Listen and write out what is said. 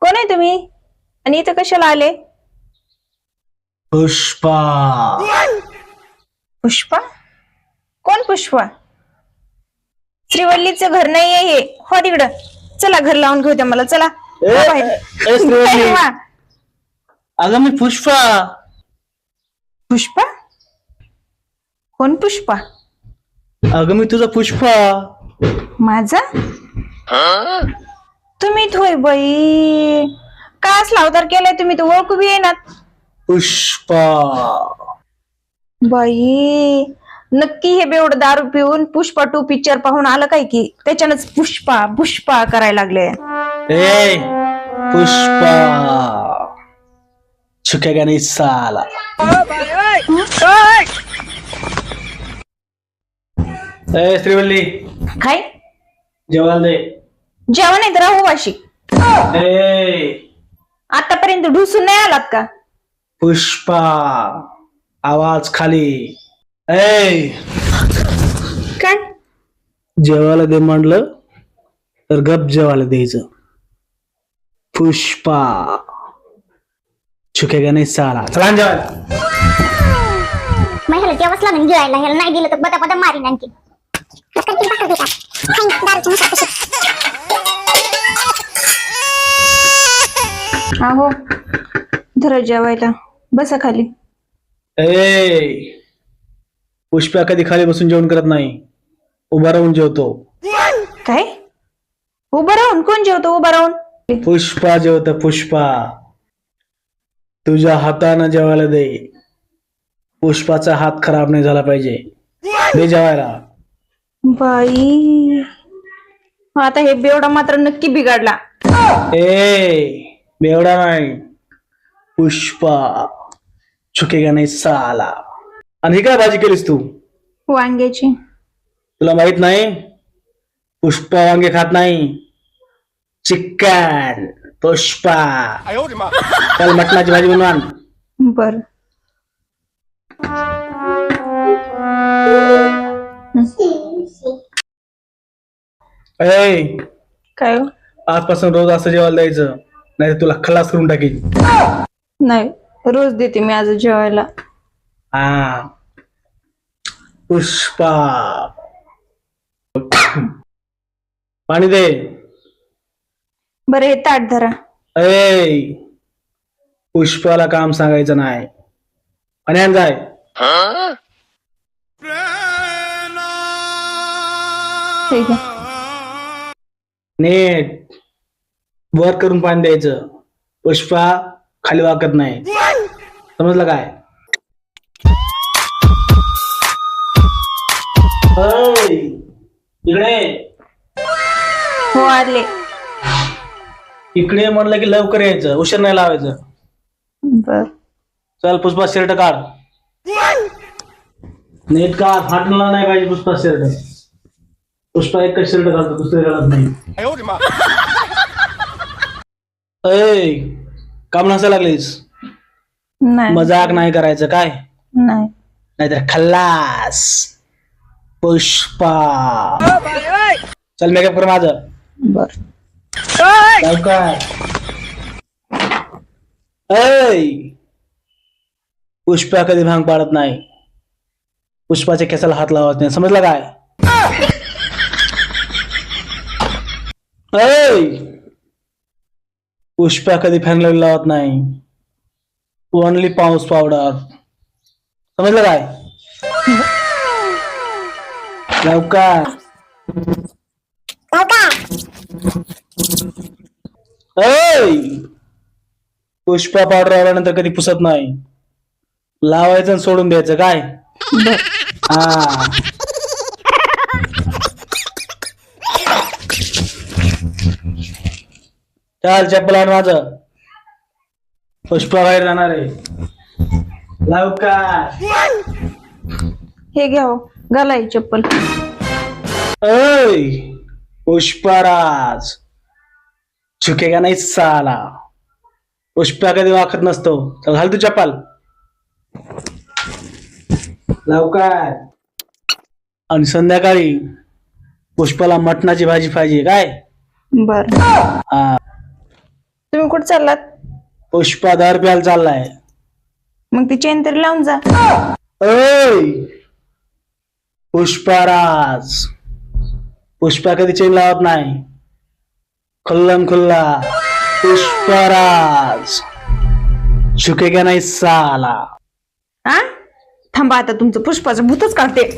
कोण आहे तुम्ही? आणि इथं कशाला आले? पुष्पा. पुष्पा? कोण पुष्पा? श्रीवल्लीचं घर नाही आहे हे. हो तिकडं. चला घर लावून घेऊ द्या मला. चला. बाहेर. ए, श्रीवल्ली. वा. अगं मी पुष्पा. पुष्पा? कोण पुष्पा? अगं मी तुझा पुष्पा. माझा? तुम्ही थोय बाई. का असला अवतार केलाय तुम्ही तर ओळखू बी येणार पुष्पा. बाई नक्की हे बेवड दारू पिऊन पुष्पा टू पिक्चर पाहून आलं काय की? त्याच्यानंच पुष्पा पुष्पा करायला लागले. ए पुष्पा. छुकेगा नहीं साला. ए श्रीवल्ली. काय? जेवायला दे. जेवण आहे तर राहू वाशी. ए. आतापर्यंत ढुसून नाही आलात का? पुष्पा आवाज खाली. ए. काय? जेवायला दे म्हणलं तर गप जेवायला द्यायचं. पुष्पा. छुकेगा नाही साला? चला ना जेवायला. मग ह्याला जेवच लागेल गिळायला ह्याला नाही दिलं तर बदा बदा मारीन आणखी. का? दारूची. अहो धरा जेवायला. बसा खाली. ए पुष्पा कधी खाली बसून जेवण करत नाही? उभा राहून जेवतो. काय? उभं राहून? कोण जेवतो उभं राहून? पुष्पा जेवत पुष्पा. तुझ्या हातानं जेवायला दे. पुष्पाचा हात खराब नाही झाला पाहिजे. दे जेवायला. बाई. आता हे बेवडा मात्र नक्की बिघडला. ए बेवडा नाही. पुष्पा चुकेगा नाही साला. आणि ही काय भाजी केलीस तू? वांग्याची. तुला माहीत नाही? पुष्पा वांगे खात नाही. चिकन पुष्पा. चल मटणाची भाजी बनवा आण. बर ए काय हो? आजपासून रोज असं जेवायला द्यायचं नाही तुला खलास करून टाकीन. नाही रोज देते मी आज जेवायला. हा पुष्पा! पाणी दे. बरं हे ताट धरा. ए पुष्पाला काम सांगायचं नाही. आणि आण जाय. आहे नीट वर करून पाणी द्यायचं. पुष्पा खाली वाकत नाही. समजलं काय? ओय, इकडे. हो आले. इकडे म्हणलं की लवकर यायचं. उशीर नाही लावायचं. बर. चल पुष्पा शर्ट काढ. नीट काढ. फाटला नाही पाहिजे पुष्पा शर्ट. पुष्पा एकच शर्ट घालतो दुसरे घालत नाही. ऐ काम नसायला लागलीस. नाही. मजाक नाही करायचं काय? नाही. नाहीतर खल्लास. पुष्पा. चल मेकअप कर माझं. बर. लवकर. ऐ पुष्पा कधी भांग पाडत नाही. पुष्पाच्या केसाला हात लावत नाही. समजलं काय ऐ पुष्पा कधी फॅन लावत नाही. ओनली पाऊस पावडर. समजलं काय? लवकर. पुष्पा पावडर लावल्यानंतर कधी पुसत नाही. लावायचं सोडून द्यायचं काय? हा. चाल चप्पल आण माझं. पुष्पा बाहेर जाणार आहे. लवकर. हे घ्या हो घाला ही चप्पल. ऐ पुष्पराज. झुकेगा नाही साला? पुष्पा कधी वाकत नसतो. चल घाल तू चप्पल. लवकर. आणि संध्याकाळी पुष्पाला मटणाची भाजी पाहिजे काय? बर. हा. तुम्ही कुठे चाललात? पुष्पा दर प्यायला चाललाय. मग ती चेन तरी लावून जा. पुष्पाराज. पुष्पा कधी चेन लावत नाही. खुल्लम खुल्ला. पुष्पाराज. झुकेगा नाही साला. हा थांबा आता तुमचं पुष्पाचं भूतच काढते.